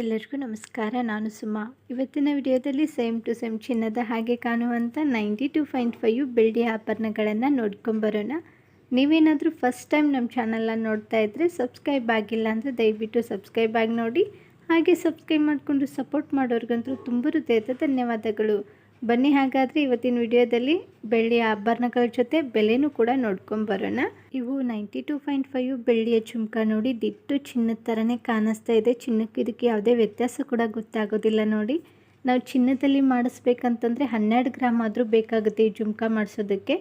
ಎಲ್ಲರಿಗೂ ನಮಸ್ಕಾರ. ನಾನು ಸುಮಾ. ಇವತ್ತಿನ ವಿಡಿಯೋದಲ್ಲಿ ಸೇಮ್ ಟು ಸೇಮ್ ಚಿನ್ನದ ಹಾಗೆ ಕಾಣುವಂಥ ನೈಂಟಿ ಟು ಪಾಯಿಂಟ್ ಫೈವ್ ಬೆಳ್ಳಿ ಆಭರಣಗಳನ್ನು ನೋಡ್ಕೊಂಬರೋಣ ನೀವೇನಾದರೂ ಫಸ್ಟ್ ಟೈಮ್ ನಮ್ಮ ಚಾನಲನ್ನು ನೋಡ್ತಾ ಇದ್ದರೆ ಸಬ್ಸ್ಕ್ರೈಬ್ ಆಗಿಲ್ಲ ಅಂದರೆ ದಯವಿಟ್ಟು ಸಬ್ಸ್ಕ್ರೈಬ್ ಆಗಿ ನೋಡಿ. ಹಾಗೆ ಸಬ್ಸ್ಕ್ರೈಬ್ ಮಾಡಿಕೊಂಡು ಸಪೋರ್ಟ್ ಮಾಡೋರಿಗಂತೂ ತುಂಬ ಹೃದಯದ ಧನ್ಯವಾದಗಳು. ಬನ್ನಿ ಹಾಗಾದರೆ ಇವತ್ತಿನ ವಿಡಿಯೋದಲ್ಲಿ ಬೆಳ್ಳಿಯ ಆಭರಣಗಳ ಜೊತೆ ಬೆಲೆನೂ ಕೂಡ ನೋಡ್ಕೊಂಬರೋಣ ಇವು ನೈಂಟಿ ಟು ಪಾಯಿಂಟ್ ಫೈವ್ ಬೆಳ್ಳಿಯ ಚುಮ್ಕ ನೋಡಿ, ದಿಟ್ಟು ಚಿನ್ನದ ಥರನೇ ಕಾಣಿಸ್ತಾ ಇದೆ. ಚಿನ್ನಕ್ಕೆ ಇದಕ್ಕೆ ಯಾವುದೇ ವ್ಯತ್ಯಾಸ ಕೂಡ ಗೊತ್ತಾಗೋದಿಲ್ಲ ನೋಡಿ. ನಾವು ಚಿನ್ನದಲ್ಲಿ ಮಾಡಿಸ್ಬೇಕಂತಂದರೆ ಹನ್ನೆರಡು ಗ್ರಾಮ್ ಆದರೂ ಬೇಕಾಗುತ್ತೆ ಈ ಜುಮ್ಕ ಮಾಡಿಸೋದಕ್ಕೆ.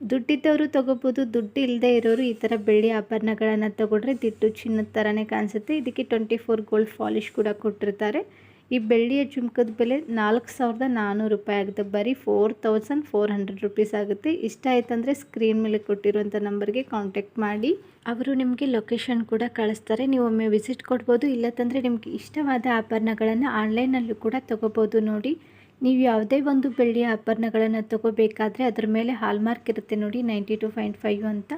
ದುಡ್ಡಿದ್ದವರು ತೊಗೋಬೋದು ದುಡ್ಡು ಇಲ್ಲದೆ ಇರೋರು ಈ ಥರ ಬೆಳ್ಳಿ ಆಭರಣಗಳನ್ನು ತಗೊಂಡ್ರೆ ದಿಟ್ಟು ಚಿನ್ನದ ಥರನೇ ಕಾಣಿಸುತ್ತೆ. ಇದಕ್ಕೆ ಟ್ವೆಂಟಿ ಫೋರ್ ಗೋಲ್ಡ್ ಫಾಲಿಶ್ ಕೂಡ ಕೊಟ್ಟಿರ್ತಾರೆ. ಈ ಬೆಳ್ಳಿಯ ಜುಮ್ಕದ ಬೆಲೆ ನಾಲ್ಕು ಸಾವಿರದ ನಾನ್ನೂರು ರೂಪಾಯಿ ಆಗುತ್ತೆ. ಬರೀ four thousand four hundred rupees ಆಗುತ್ತೆ. ಇಷ್ಟ ಆಯ್ತಂದರೆ ಸ್ಕ್ರೀನ್ ಮೇಲೆ ಕೊಟ್ಟಿರುವಂಥ ನಂಬರ್ಗೆ ಕಾಂಟ್ಯಾಕ್ಟ್ ಮಾಡಿ. ಅವರು ನಿಮಗೆ ಲೊಕೇಶನ್ ಕೂಡ ಕಳಿಸ್ತಾರೆ. ನೀವು ಒಮ್ಮೆ ವಿಸಿಟ್ ಕೊಡ್ಬೋದು. ಇಲ್ಲತ್ತಂದರೆ ನಿಮಗೆ ಇಷ್ಟವಾದ ಆಭರಣಗಳನ್ನು ಆನ್ಲೈನಲ್ಲೂ ಕೂಡ ತೊಗೋಬೋದು ನೋಡಿ. ನೀವು ಯಾವುದೇ ಒಂದು ಬೆಳ್ಳಿಯ ಆಭರಣಗಳನ್ನು ತೊಗೋಬೇಕಾದ್ರೆ ಅದರ ಮೇಲೆ ಹಾಲ್ಮಾರ್ಕ್ ಇರುತ್ತೆ ನೋಡಿ ನೈಂಟಿ ಟು ಪಾಯಿಂಟ್ ಫೈವ್ ಅಂತ.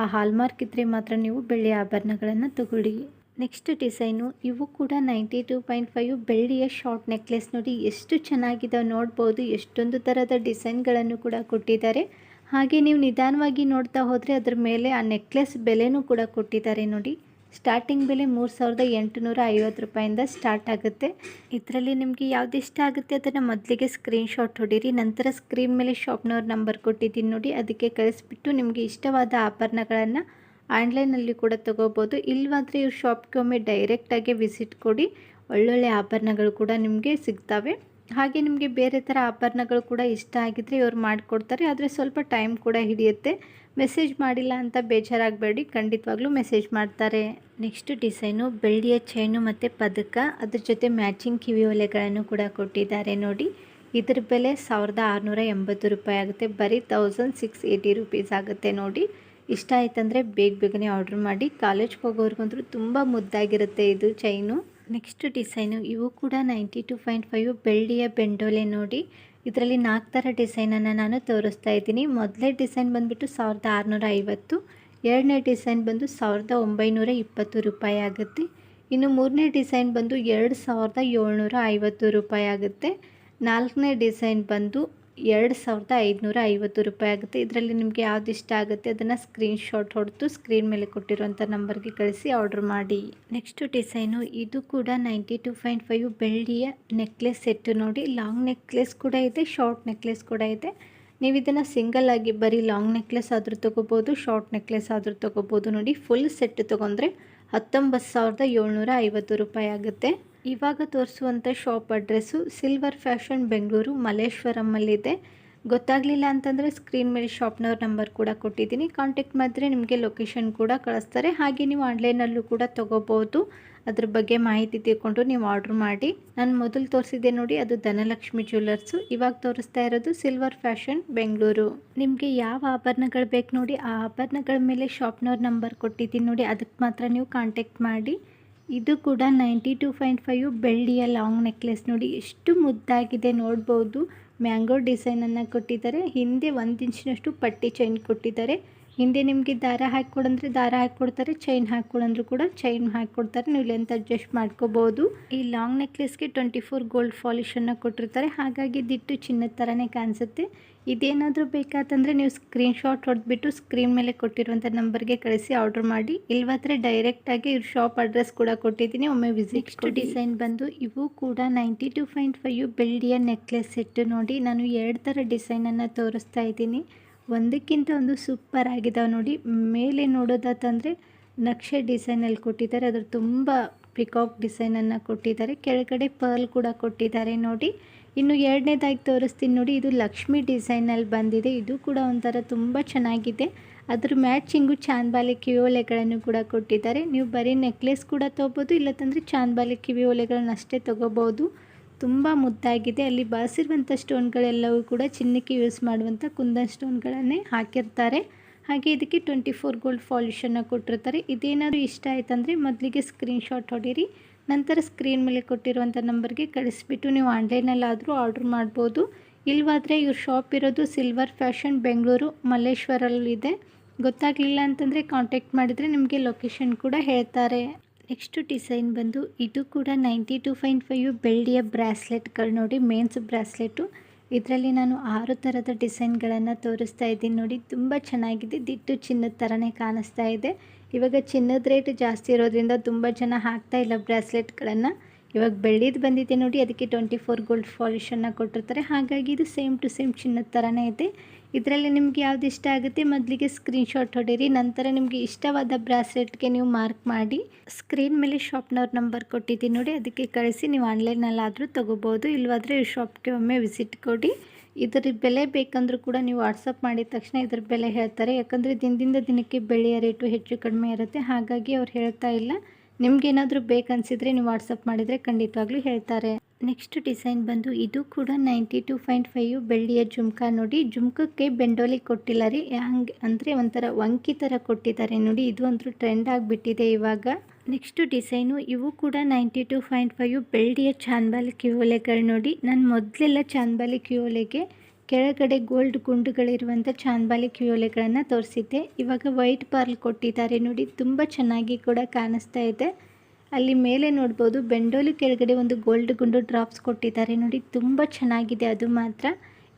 ಆ ಹಾಲ್ಮಾರ್ಕ್ ಇದ್ದರೆ ಮಾತ್ರ ನೀವು ಬೆಳ್ಳಿಯ ಆಭರಣಗಳನ್ನು ತಗೊಳ್ಳಿ. ನೆಕ್ಸ್ಟ್ ಡಿಸೈನು, ಇವು ಕೂಡ ನೈಂಟಿ ಟೂ ಪಾಯಿಂಟ್ ಫೈವ್ ಬೆಳ್ಳಿಯ ಶಾರ್ಟ್ ನೆಕ್ಲೆಸ್ ನೋಡಿ, ಎಷ್ಟು ಚೆನ್ನಾಗಿದೆ ನೋಡ್ಬೋದು. ಎಷ್ಟೊಂದು ಥರದ ಡಿಸೈನ್ಗಳನ್ನು ಕೂಡ ಕೊಟ್ಟಿದ್ದಾರೆ. ಹಾಗೆ ನೀವು ನಿಧಾನವಾಗಿ ನೋಡ್ತಾ ಹೋದರೆ ಅದ್ರ ಮೇಲೆ ಆ ನೆಕ್ಲೆಸ್ ಬೆಲೆನೂ ಕೂಡ ಕೊಟ್ಟಿದ್ದಾರೆ ನೋಡಿ. ಸ್ಟಾರ್ಟಿಂಗ್ ಬೆಲೆ ಮೂರು ಸಾವಿರದ ಎಂಟುನೂರ ಐವತ್ತು ರೂಪಾಯಿಂದ ಸ್ಟಾರ್ಟ್ ಆಗುತ್ತೆ. ಇದರಲ್ಲಿ ನಿಮಗೆ ಯಾವ್ದು ಇಷ್ಟ ಆಗುತ್ತೆ ಅದನ್ನು ಮೊದಲಿಗೆ ಸ್ಕ್ರೀನ್ಶಾಟ್ ಹೊಡೀರಿ, ನಂತರ ಸ್ಕ್ರೀನ್ ಮೇಲೆ ಶಾಪ್ನವ್ರ ನಂಬರ್ ಕೊಟ್ಟಿದ್ದೀನಿ ನೋಡಿ, ಅದಕ್ಕೆ ಕಳಿಸ್ಬಿಟ್ಟು ನಿಮಗೆ ಇಷ್ಟವಾದ ಆಭರಣಗಳನ್ನು ಆನ್ಲೈನಲ್ಲಿ ಕೂಡ ತೊಗೋಬೋದು. ಇಲ್ಲವಾದರೆ ಇವ್ರ ಶಾಪ್ಗೆ ಒಮ್ಮೆ ಡೈರೆಕ್ಟಾಗಿ ವಿಸಿಟ್ ಕೊಡಿ. ಒಳ್ಳೊಳ್ಳೆ ಆಭರಣಗಳು ಕೂಡ ನಿಮಗೆ ಸಿಗ್ತವೆ. ಹಾಗೆ ನಿಮಗೆ ಬೇರೆ ಥರ ಆಭರಣಗಳು ಕೂಡ ಇಷ್ಟ ಆಗಿದ್ದರೆ ಇವ್ರು ಮಾಡಿಕೊಡ್ತಾರೆ. ಆದರೆ ಸ್ವಲ್ಪ ಟೈಮ್ ಕೂಡ ಹಿಡಿಯುತ್ತೆ. ಮೆಸೇಜ್ ಮಾಡಿಲ್ಲ ಅಂತ ಬೇಜಾರಾಗಬೇಡಿ. ಖಂಡಿತವಾಗ್ಲೂ ಮೆಸೇಜ್ ಮಾಡ್ತಾರೆ. ನೆಕ್ಸ್ಟ್ ಡಿಸೈನು ಬೆಳ್ಳಿಯ ಚೈನು ಮತ್ತು ಪದಕ. ಅದ್ರ ಜೊತೆ ಮ್ಯಾಚಿಂಗ್ ಕಿವಿ ಒಲೆಗಳನ್ನು ಕೂಡ ಕೊಟ್ಟಿದ್ದಾರೆ ನೋಡಿ. ಇದ್ರ ಬೆಲೆ ಸಾವಿರದ ಆರುನೂರ ಎಂಬತ್ತು ರೂಪಾಯಿ ಆಗುತ್ತೆ. ಬರೀ ತೌಸಂಡ್ ಸಿಕ್ಸ್ ಏಯ್ಟಿ ರುಪೀಸ್ ಆಗುತ್ತೆ ನೋಡಿ. ಇಷ್ಟ ಆಯ್ತಂದರೆ ಬೇಗ ಬೇಗನೆ ಆರ್ಡ್ರ್ ಮಾಡಿ. ಕಾಲೇಜ್ಗೆ ಹೋಗೋರ್ಗಂತೂ ತುಂಬ ಮುದ್ದಾಗಿರುತ್ತೆ ಇದು ಚೈನು ನೆಕ್ಸ್ಟ್ ಡಿಸೈನು ಇವು ಕೂಡ ನೈಂಟಿ ಟು ಪಾಯಿಂಟ್ ಫೈವ್ ಬೆಳ್ಳಿಯ ಬೆಂಡೋಲೆ ನೋಡಿ. ಇದರಲ್ಲಿ ನಾಲ್ಕು ಥರ ಡಿಸೈನನ್ನು ನಾನು ತೋರಿಸ್ತಾ ಇದ್ದೀನಿ. ಮೊದಲೇ ಡಿಸೈನ್ ಬಂದುಬಿಟ್ಟು ಸಾವಿರದ ಆರುನೂರ ಐವತ್ತು, ಎರಡನೇ ಡಿಸೈನ್ ಬಂದು ಸಾವಿರದ ಒಂಬೈನೂರ ಇಪ್ಪತ್ತು ರೂಪಾಯಿ ಆಗುತ್ತೆ. ಇನ್ನು ಮೂರನೇ ಡಿಸೈನ್ ಬಂದು ಎರಡು ಸಾವಿರದ ಏಳ್ನೂರ ಐವತ್ತು ರೂಪಾಯಿ ಆಗುತ್ತೆ. ನಾಲ್ಕನೇ ಡಿಸೈನ್ ಬಂದು ಎರಡು ಸಾವಿರದ ಐದುನೂರ ಐವತ್ತು ರೂಪಾಯಿ ಆಗುತ್ತೆ. ಇದರಲ್ಲಿ ನಿಮಗೆ ಯಾವ್ದು ಇಷ್ಟ ಆಗುತ್ತೆ ಅದನ್ನು ಸ್ಕ್ರೀನ್ಶಾಟ್ ಹೊಡೆದು ಸ್ಕ್ರೀನ್ ಮೇಲೆ ಕೊಟ್ಟಿರುವಂಥ ನಂಬರ್ಗೆ ಕಳಿಸಿ ಆರ್ಡ್ರ್ ಮಾಡಿ. ನೆಕ್ಸ್ಟ್ ಡಿಸೈನು ಇದು ಕೂಡ ನೈಂಟಿ ಟು ಪಾಯಿಂಟ್ ಫೈವ್ ಬೆಳ್ಳಿಯ ನೆಕ್ಲೆಸ್ ಸೆಟ್ಟು ನೋಡಿ. ಲಾಂಗ್ ನೆಕ್ಲೆಸ್ ಕೂಡ ಇದೆ ಶಾರ್ಟ್ ನೆಕ್ಲೆಸ್ ಕೂಡ ಇದೆ. ನೀವು ಇದನ್ನು ಸಿಂಗಲ್ ಆಗಿ ಬರೀ ಲಾಂಗ್ ನೆಕ್ಲೆಸ್ ಆದರೂ ತೊಗೋಬೋದು ಶಾರ್ಟ್ ನೆಕ್ಲೆಸ್ ಆದರೂ ತೊಗೋಬೋದು ನೋಡಿ. ಫುಲ್ ಸೆಟ್ ತೊಗೊಂಡ್ರೆ ಹತ್ತೊಂಬತ್ತು ಸಾವಿರದ ಏಳ್ನೂರ ಐವತ್ತು ರೂಪಾಯಿ ಆಗುತ್ತೆ. ಇವಾಗ ತೋರಿಸುವಂಥ shop address silver fashion Bengaluru ಮಲ್ಲೇಶ್ವರಮ್ಮಲ್ಲಿದೆ. ಗೊತ್ತಾಗಲಿಲ್ಲ ಅಂತಂದರೆ ಸ್ಕ್ರೀನ್ ಮೇಲೆ ಶಾಪ್ನವ್ರ ನಂಬರ್ ಕೂಡ ಕೊಟ್ಟಿದ್ದೀನಿ. ಕಾಂಟ್ಯಾಕ್ಟ್ ಮಾಡಿದ್ರೆ ನಿಮಗೆ ಲೊಕೇಶನ್ ಕೂಡ ಕಳಿಸ್ತಾರೆ. ಹಾಗೆ ನೀವು ಆನ್ಲೈನಲ್ಲೂ ಕೂಡ ತೊಗೋಬೋದು. ಅದ್ರ ಬಗ್ಗೆ ಮಾಹಿತಿ ತಿಳ್ಕೊಂಡು ನೀವು ಆರ್ಡ್ರ್ ಮಾಡಿ. ನಾನು ಮೊದಲು ತೋರಿಸಿದ್ದೆ ನೋಡಿ, ಅದು ಧನಲಕ್ಷ್ಮಿ ಜ್ಯುವೆಲ್ಲರ್ಸು. ಇವಾಗ ತೋರಿಸ್ತಾ ಇರೋದು ಸಿಲ್ವರ್ ಫ್ಯಾಷನ್ ಬೆಂಗಳೂರು. ನಿಮಗೆ ಯಾವ ಆಭರಣಗಳು ಬೇಕು ನೋಡಿ, ಆ ಆಭರಣಗಳ ಮೇಲೆ ಶಾಪ್ನವ್ರ ನಂಬರ್ ಕೊಟ್ಟಿದ್ದೀನಿ ನೋಡಿ, ಅದಕ್ಕೆ ಮಾತ್ರ ನೀವು ಕಾಂಟ್ಯಾಕ್ಟ್ ಮಾಡಿ. ಇದು ಕೂಡ ನೈಂಟಿ ಟು ಪಾಯಿಂಟ್ ಫೈವ್ ಬೆಳ್ಳಿಯ ಲಾಂಗ್ ನೆಕ್ಲೆಸ್ ನೋಡಿ, ಎಷ್ಟು ಮುದ್ದಾಗಿದೆ ನೋಡ್ಬೋದು. ಮ್ಯಾಂಗೋ ಡಿಸೈನನ್ನು ಕೊಟ್ಟಿದ್ದಾರೆ. ಹಿಂದೆ ಒಂದು ಇಂಚಿನಷ್ಟು ಪಟ್ಟಿ ಚೈನ್ ಕೊಟ್ಟಿದ್ದಾರೆ. ಹಿಂದೆ ನಿಮಗೆ ದಾರ ಹಾಕ್ಕೊಡಂದ್ರೆ ದಾರ ಹಾಕ್ಕೊಡ್ತಾರೆ ಚೈನ್ ಹಾಕಿಕೊಡಂದ್ರು ಕೂಡ ಚೈನ್ ಹಾಕ್ಕೊಡ್ತಾರೆ ನೀವು ಲೆಂತ್ ಅಡ್ಜಸ್ಟ್ ಮಾಡ್ಕೋಬೋದು. ಈ ಲಾಂಗ್ ನೆಕ್ಲೆಸ್ಗೆ ಟ್ವೆಂಟಿ ಫೋರ್ ಗೋಲ್ಡ್ ಫಾಲಿಶನ್ನು ಕೊಟ್ಟಿರ್ತಾರೆ. ಹಾಗಾಗಿ ದಿಟ್ಟು ಚಿನ್ನದ ಥರನೇ ಕಾಣಿಸುತ್ತೆ. ಇದೇನಾದರೂ ಬೇಕಾತಂದರೆ ನೀವು ಸ್ಕ್ರೀನ್ಶಾಟ್ ಹೊಡೆದ್ಬಿಟ್ಟು ಸ್ಕ್ರೀನ್ ಮೇಲೆ ಕೊಟ್ಟಿರುವಂಥ ನಂಬರ್ಗೆ ಕಳಿಸಿ ಆರ್ಡರ್ ಮಾಡಿ. ಇಲ್ವಾದ್ರೆ ಡೈರೆಕ್ಟಾಗಿ ಇವ್ರ ಶಾಪ್ ಅಡ್ರೆಸ್ ಕೂಡ ಕೊಟ್ಟಿದ್ದೀನಿ. ಒಮ್ಮೆ ವಿಸಿಟ್ ಡಿಸೈನ್ ಬಂದು ಇವು ಕೂಡ ನೈಂಟಿ ಟು ಪಾಯಿಂಟ್ ಫೈವ್ ಬೆಳ್ಳಿಯ ನೆಕ್ಲೆಸ್ ಸೆಟ್ಟು ನೋಡಿ. ನಾನು ಎರಡು ಥರ ಡಿಸೈನನ್ನು ತೋರಿಸ್ತಾ ಇದ್ದೀನಿ. ಒಂದಕ್ಕಿಂತ ಒಂದು ಸೂಪರ್ ಆಗಿದಾವೆ ನೋಡಿ. ಮೇಲೆ ನೋಡೋದಾತಂದರೆ ನಕ್ಷೆ ಡಿಸೈನಲ್ಲಿ ಕೊಟ್ಟಿದ್ದಾರೆ ಅದ್ರ ತುಂಬ ಪಿಕಾಕ್ ಡಿಸೈನನ್ನು ಕೊಟ್ಟಿದ್ದಾರೆ ಕೆಳಗಡೆ ಪರ್ಲ್ ಕೂಡ ಕೊಟ್ಟಿದ್ದಾರೆ ನೋಡಿ. ಇನ್ನು ಎರಡನೇದಾಗಿ ತೋರಿಸ್ತೀನಿ ನೋಡಿ. ಇದು ಲಕ್ಷ್ಮಿ ಡಿಸೈನಲ್ಲಿ ಬಂದಿದೆ. ಇದು ಕೂಡ ಒಂಥರ ತುಂಬ ಚೆನ್ನಾಗಿದೆ. ಅದ್ರ ಮ್ಯಾಚಿಂಗು ಚಾಂದ್ಬಾಲೆ ಕಿವಿ ಓಲೆಗಳನ್ನು ಕೂಡ ಕೊಟ್ಟಿದ್ದಾರೆ ನೀವು ಬರೀ ನೆಕ್ಲೆಸ್ ಕೂಡ ತೊಗೋಬೋದು, ಇಲ್ಲತ್ತಂದರೆ ಚಾಂದ್ಬಾಲೆ ಕಿವಿ ಒಲೆಗಳನ್ನ ಅಷ್ಟೇ ತೊಗೋಬೋದು. ತುಂಬ ಮುದ್ದಾಗಿದೆ. ಅಲ್ಲಿ ಬಳಸಿರುವಂಥ ಸ್ಟೋನ್ಗಳೆಲ್ಲವೂ ಕೂಡ ಚಿನ್ನಕ್ಕೆ ಯೂಸ್ ಮಾಡುವಂಥ ಕುಂದನ್ ಸ್ಟೋನ್ಗಳನ್ನೇ ಹಾಕಿರ್ತಾರೆ. ಹಾಗೆ ಇದಕ್ಕೆ ಟ್ವೆಂಟಿ ಫೋರ್ ಗೋಲ್ಡ್ ಪಾಲಿಶನ್ನು ಕೊಟ್ಟಿರ್ತಾರೆ. ಇದೇನಾದರೂ ಇಷ್ಟ ಆಯ್ತಂದರೆ ಮೊದಲಿಗೆ ಸ್ಕ್ರೀನ್ಶಾಟ್ ಹೊಡೀರಿ. ನಂತರ ಸ್ಕ್ರೀನ್ ಮೇಲೆ ಕೊಟ್ಟಿರುವಂಥ ನಂಬರ್ಗೆ ಕಳಿಸ್ಬಿಟ್ಟು ನೀವು ಆನ್ಲೈನಲ್ಲಾದರೂ ಆರ್ಡ್ರ್ ಮಾಡ್ಬೋದು. ಇಲ್ವಾದರೆ ಇವ್ರ ಶಾಪ್ ಇರೋದು ಸಿಲ್ವರ್ ಫ್ಯಾಷನ್ ಬೆಂಗಳೂರು ಮಲ್ಲೇಶ್ವರಲ್ಲಿದೆ ಗೊತ್ತಾಗಲಿಲ್ಲ ಅಂತಂದರೆ ಕಾಂಟ್ಯಾಕ್ಟ್ ಮಾಡಿದರೆ ನಿಮಗೆ ಲೊಕೇಶನ್ ಕೂಡ ಹೇಳ್ತಾರೆ. ನೆಕ್ಸ್ಟ್ ಡಿಸೈನ್ ಬಂದು ಇದು ಕೂಡ ನೈಂಟಿ ಟು ಪಾಯಿಂಟ್ ಫೈವ್ ಬೆಳ್ಳಿಯ ಬ್ರಾಸ್ಲೆಟ್ಗಳು ನೋಡಿ ಮೇನ್ಸ್ ಬ್ರಾಸ್ಲೆಟು. ಇದರಲ್ಲಿ ನಾನು ಆರು ಥರದ ಡಿಸೈನ್ಗಳನ್ನು ತೋರಿಸ್ತಾ ಇದ್ದೀನಿ ನೋಡಿ, ತುಂಬ ಚೆನ್ನಾಗಿದೆ, ದಿಟ್ಟು ಚಿನ್ನದ ಥರನೇ ಕಾಣಿಸ್ತಾ ಇದೆ. ಇವಾಗ ಚಿನ್ನದ ರೇಟ್ ಜಾಸ್ತಿ ಇರೋದ್ರಿಂದ ತುಂಬ ಜನ ಹಾಕ್ತಾ ಇಲ್ಲ ಬ್ರಾಸ್ಲೆಟ್ಗಳನ್ನು. ಇವಾಗ ಬೆಳ್ಳಿದು ಬಂದಿದೆ ನೋಡಿ, ಅದಕ್ಕೆ ಟ್ವೆಂಟಿ ಫೋರ್ ಗೋಲ್ಡ್ ಫಾಲಿಷನ್ನು ಕೊಟ್ಟಿರ್ತಾರೆ. ಹಾಗಾಗಿ ಇದು ಸೇಮ್ ಟು ಸೇಮ್ ಚಿನ್ನದ ಥರನೇ ಇದೆ. ಇದರಲ್ಲಿ ನಿಮ್ಗೆ ಯಾವ್ದು ಇಷ್ಟ ಆಗುತ್ತೆ ಮೊದಲಿಗೆ ಸ್ಕ್ರೀನ್ಶಾಟ್ ಹೊಡೀರಿ, ನಂತರ ನಿಮಗೆ ಇಷ್ಟವಾದ ಬ್ರಾಸ್ಲೆಟ್ಗೆ ನೀವು ಮಾರ್ಕ್ ಮಾಡಿ ಸ್ಕ್ರೀನ್ ಮೇಲೆ ಶಾಪ್ನವ್ರ ನಂಬರ್ ಕೊಟ್ಟಿದ್ದೀನಿ ನೋಡಿ, ಅದಕ್ಕೆ ಕಳಿಸಿ, ನೀವು ಆನ್ಲೈನಲ್ಲಾದರೂ ತೊಗೋಬೋದು ಇಲ್ಲವಾದರೆ ಈ ಶಾಪ್ಗೆ ಒಮ್ಮೆ ವಿಸಿಟ್ ಕೊಡಿ. ಇದರ ಬೆಲೆ ಬೇಕಂದ್ರೂ ಕೂಡ ನೀವು ವಾಟ್ಸಪ್ ಮಾಡಿದ ತಕ್ಷಣ ಇದರ ಬೆಲೆ ಹೇಳ್ತಾರೆ, ಯಾಕಂದರೆ ದಿನದಿಂದ ದಿನಕ್ಕೆ ಬೆಳೆಯ ರೇಟು ಹೆಚ್ಚು ಕಡಿಮೆ ಇರುತ್ತೆ, ಹಾಗಾಗಿ ಅವ್ರು ಹೇಳ್ತಾ ಇಲ್ಲ. ನಿಮ್ಗೇನಾದರೂ ಬೇಕನ್ಸಿದ್ರೆ ನೀವು ವಾಟ್ಸಪ್ ಮಾಡಿದರೆ ಖಂಡಿತವಾಗ್ಲೂ ಹೇಳ್ತಾರೆ. ನೆಕ್ಸ್ಟ್ ಡಿಸೈನ್ ಬಂದು ಇದು ಕೂಡ ನೈಂಟಿ ಟು ಪಾಯಿಂಟ್ ಫೈವ್ ಬೆಳ್ಳಿಯ ಜುಮ್ಕ ನೋಡಿ. ಜುಮ್ಕಕ್ಕೆ ಬೆಂಡೋಲಿ ಕೊಟ್ಟಿಲ್ಲ ರೀ. ಹಂಗೆ ಅಂದರೆ ಒಂಥರ ವಂಕಿ ಥರ ಕೊಟ್ಟಿದ್ದಾರೆ ನೋಡಿ. ಇದು ಅಂತೂ ಟ್ರೆಂಡ್ ಆಗಿಬಿಟ್ಟಿದೆ ಇವಾಗ. ನೆಕ್ಸ್ಟ್ ಡಿಸೈನು ಇವು ಕೂಡ ನೈಂಟಿ ಟು ಪಾಯಿಂಟ್ ಫೈವ್ ಬೆಳ್ಳಿಯ ಚಾನ್ಬಾಲಿ ಕ್ಯೂಲೆಗಳು ನೋಡಿ. ನಾನು ಮೊದಲೆಲ್ಲ ಚಾನ್ಬಾಲಿ ಕ್ಯೂಲೆಗೆ ಕೆಳಗಡೆ ಗೋಲ್ಡ್ ಗುಂಡುಗಳಿರುವಂಥ ಚಾಂದ್ಬಾಲಿ ಕ್ಯೂಲೆಗಳನ್ನು ತೋರಿಸಿದ್ದೆ. ಇವಾಗ ವೈಟ್ ಪರ್ಲ್ ಕೊಟ್ಟಿದ್ದಾರೆ ನೋಡಿ, ತುಂಬ ಚೆನ್ನಾಗಿ ಕೂಡ ಕಾಣಿಸ್ತಾ ಇದೆ. ಅಲ್ಲಿ ಮೇಲೆ ನೋಡ್ಬೋದು, ಬೆಂಡೋಲಿ ಕೆಳಗಡೆ ಒಂದು ಗೋಲ್ಡ್ ಗುಂಡು ಡ್ರಾಪ್ಸ್ ಕೊಟ್ಟಿದ್ದಾರೆ ನೋಡಿ, ತುಂಬ ಚೆನ್ನಾಗಿದೆ ಅದು ಮಾತ್ರ.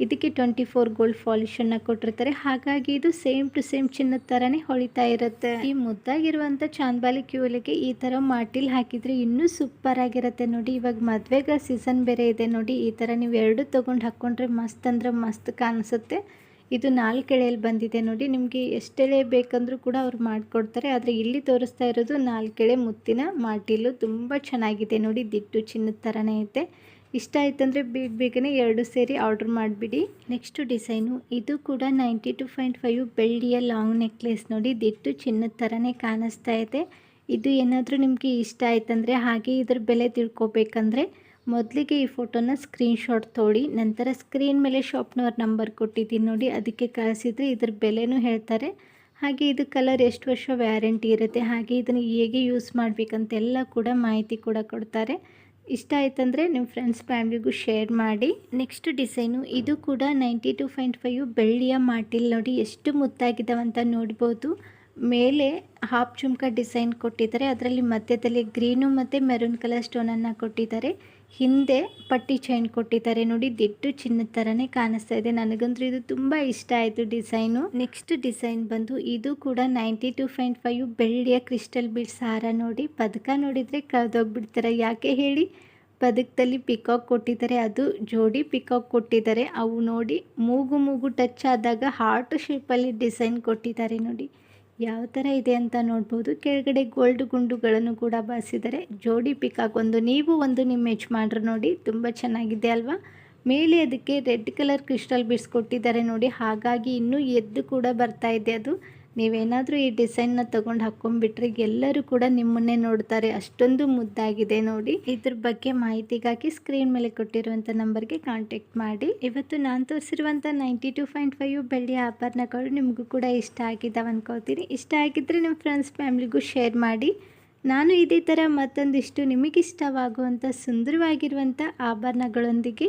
ಇದಕ್ಕೆ ಟ್ವೆಂಟಿ ಫೋರ್ ಗೋಲ್ಡ್ ಪಾಲಿಶನ್ನು ಕೊಟ್ಟಿರ್ತಾರೆ. ಹಾಗಾಗಿ ಇದು ಸೇಮ್ ಟು ಸೇಮ್ ಚಿನ್ನದ ಥರನೇ ಹೊಳಿತಾ ಇರುತ್ತೆ. ಈ ಮುದ್ದಾಗಿರುವಂಥ ಚಾಂದ್ಬಾಲಿ ಕ್ಯೂಲಿಗೆ ಈ ಥರ ಮಾಟಿಲ್ ಹಾಕಿದರೆ ಇನ್ನೂ ಸೂಪರ್ ಆಗಿರುತ್ತೆ ನೋಡಿ. ಇವಾಗ ಮದುವೆಗೆ ಸೀಸನ್ ಬೇರೆ ಇದೆ ನೋಡಿ. ಈ ಥರ ನೀವು ಎರಡು ತೊಗೊಂಡು ಹಾಕ್ಕೊಂಡ್ರೆ ಮಸ್ತ್ ಅಂದ್ರೆ ಮಸ್ತ್ ಕಾಣಿಸುತ್ತೆ. ಇದು ನಾಲ್ಕು ಎಳೆಯಲ್ಲಿ ಬಂದಿದೆ ನೋಡಿ. ನಿಮಗೆ ಎಷ್ಟೆಳೆ ಬೇಕಂದ್ರೂ ಕೂಡ ಅವ್ರು ಮಾಡಿಕೊಡ್ತಾರೆ. ಆದರೆ ಇಲ್ಲಿ ತೋರಿಸ್ತಾ ಇರೋದು ನಾಲ್ಕೆಳೆ ಮುತ್ತಿನ ಮಾಟಿಲು ತುಂಬ ಚೆನ್ನಾಗಿದೆ ನೋಡಿ. ದಿಟ್ಟು ಚಿನ್ನದ ಥರನೇ ಐತೆ. ಇಷ್ಟ ಆಯ್ತಂದರೆ ಬೇಗ ಬೇಗನೆ ಎರಡು ಸೇರಿ ಆರ್ಡ್ರ್ ಮಾಡಿಬಿಡಿ. Next design. ಇದು ಕೂಡ ನೈಂಟಿ ಟು ಪಾಯಿಂಟ್ ಫೈವ್ ಬೆಳ್ಳಿಯ ಲಾಂಗ್ ನೆಕ್ಲೆಸ್ ನೋಡಿ, ದಿಟ್ಟು ಚಿನ್ನದ ಥರನೇ ಕಾಣಿಸ್ತಾ ಇದೆ. ಇದು ಏನಾದರೂ ನಿಮಗೆ ಇಷ್ಟ ಆಯ್ತಂದರೆ ಹಾಗೆ ಇದ್ರ ಬೆಲೆ ತಿಳ್ಕೊಬೇಕಂದ್ರೆ ಮೊದಲಿಗೆ ಈ ಫೋಟೋನ ಸ್ಕ್ರೀನ್ಶಾಟ್ ತೊಳಿ. ನಂತರ ಸ್ಕ್ರೀನ್ ಮೇಲೆ ಶಾಪ್ನವ್ರ ನಂಬರ್ ಕೊಟ್ಟಿದ್ದೀನಿ ನೋಡಿ, ಅದಕ್ಕೆ ಕಳಿಸಿದರೆ ಇದ್ರ ಬೆಲೆನೂ ಹೇಳ್ತಾರೆ. ಹಾಗೆ ಇದು ಕಲರ್ ಎಷ್ಟು ವರ್ಷ ವ್ಯಾರಂಟಿ ಇರುತ್ತೆ, ಹಾಗೆ ಇದನ್ನು ಹೇಗೆ ಯೂಸ್ ಮಾಡಬೇಕಂತೆಲ್ಲ ಕೂಡ ಮಾಹಿತಿ ಕೂಡ ಕೊಡ್ತಾರೆ. ಇಷ್ಟ ಆಯ್ತಂದರೆ ನಿಮ್ಮ ಫ್ರೆಂಡ್ಸ್ ಫ್ಯಾಮ್ಲಿಗೂ ಶೇರ್ ಮಾಡಿ. ನೆಕ್ಸ್ಟ್ ಡಿಸೈನು ಇದು ಕೂಡ ನೈಂಟಿ ಟು ಪಾಯಿಂಟ್ ಫೈವ್ ಬೆಳ್ಳಿಯ ಮಾಟಿಲ್ ನೋಡಿ ಎಷ್ಟು ಮುತ್ತಾಗಿದ್ದಾವಂತ ನೋಡ್ಬೋದು. ಮೇಲೆ ಹಾಫ್ ಚುಮ್ಕ ಡಿಸೈನ್ ಕೊಟ್ಟಿದ್ದಾರೆ. ಅದರಲ್ಲಿ ಮಧ್ಯದಲ್ಲಿ ಗ್ರೀನು ಮತ್ತು ಮೆರೂನ್ ಕಲರ್ ಸ್ಟೋನನ್ನು ಕೊಟ್ಟಿದ್ದಾರೆ. ಹಿಂದೆ ಪಟ್ಟಿ ಚೈನ್ ಕೊಟ್ಟಿದ್ದಾರೆ. ನೋಡಿ, ದಿಟ್ಟು ಚಿನ್ನದ ಥರನೇ ಕಾಣಿಸ್ತಾ ಇದೆ. ನನಗಂತೂ ಇದು ತುಂಬ ಇಷ್ಟ ಆಯಿತು ಡಿಸೈನು. ನೆಕ್ಸ್ಟ್ ಡಿಸೈನ್ ಬಂದು ಇದು ಕೂಡ ನೈಂಟಿ ಟು ಪಾಯಿಂಟ್ ಫೈವ್ ಬೆಳ್ಳಿಯ ಕ್ರಿಸ್ಟಲ್ ಬಿಡ್ಸ್ ಹಾರ ನೋಡಿ, ಪದಕ ನೋಡಿದರೆ ಕಳೆದೋಗ್ಬಿಡ್ತಾರೆ. ಯಾಕೆ ಹೇಳಿ? ಪದಕದಲ್ಲಿ ಪಿಕಾಕ್ ಕೊಟ್ಟಿದ್ದಾರೆ. ಅದು ಜೋಡಿ ಪಿಕಾಕ್ ಕೊಟ್ಟಿದ್ದಾರೆ. ಅವು ನೋಡಿ ಮೂಗು ಮೂಗು ಟಚ್ ಆದಾಗ ಹಾರ್ಟ್ ಶೇಪಲ್ಲಿ ಡಿಸೈನ್ ಕೊಟ್ಟಿದ್ದಾರೆ. ನೋಡಿ ಯಾವ ಥರ ಇದೆ ಅಂತ ನೋಡ್ಬೋದು. ಕೆಳಗಡೆ ಗೋಲ್ಡ್ ಗುಂಡುಗಳನ್ನು ಕೂಡ ಬಾಸಿದ್ದಾರೆ ಜೋಡಿ ಪಿಕಾಕ್ ಒಂದು, ನೀವು ಒಂದು ನಿಮ್ಮ ಮ್ಯಾಚ್ ಮಾಡ್ರೆ ನೋಡಿ, ತುಂಬ ಚೆನ್ನಾಗಿದೆ ಅಲ್ವಾ? ಮೇಲೆ ಅದಕ್ಕೆ ರೆಡ್ ಕಲರ್ ಕ್ರಿಸ್ಟಲ್ ಬಿಡಿಸ್ಕೊಟ್ಟಿದ್ದಾರೆ ನೋಡಿ. ಹಾಗಾಗಿ ಇನ್ನೂ ಎದ್ದು ಕೂಡ ಬರ್ತಾ ಇದೆ ಅದು. ನೀವೇನಾದರೂ ಈ ಡಿಸೈನ್ನ ತೊಗೊಂಡು ಹಾಕ್ಕೊಂಡ್ಬಿಟ್ರೆ ಎಲ್ಲರೂ ಕೂಡ ನಿಮ್ಮನ್ನೇ ನೋಡ್ತಾರೆ. ಅಷ್ಟೊಂದು ಮುದ್ದಾಗಿದೆ ನೋಡಿ. ಇದ್ರ ಬಗ್ಗೆ ಮಾಹಿತಿಗಾಗಿ ಸ್ಕ್ರೀನ್ ಮೇಲೆ ಕೊಟ್ಟಿರುವಂಥ ನಂಬರ್ಗೆ ಕಾಂಟ್ಯಾಕ್ಟ್ ಮಾಡಿ. ಇವತ್ತು ನಾನು ತೋರಿಸಿರುವಂಥ ನೈಂಟಿ ಟು ಪಾಯಿಂಟ್ ಫೈವ್ ಬೆಳ್ಳಿ ಆಭರಣಗಳು ನಿಮಗೂ ಕೂಡ ಇಷ್ಟ ಆಗಿದ್ದಾವೆ ಅನ್ಕೋತೀನಿ. ಇಷ್ಟ ಆಗಿದ್ದರೆ ನಿಮ್ಮ ಫ್ರೆಂಡ್ಸ್, ಫ್ಯಾಮ್ಲಿಗೂ ಶೇರ್ ಮಾಡಿ. ನಾನು ಇದೇ ಥರ ಮತ್ತೊಂದಿಷ್ಟು ನಿಮಗಿಷ್ಟವಾಗುವಂಥ ಸುಂದರವಾಗಿರುವಂಥ ಆಭರಣಗಳೊಂದಿಗೆ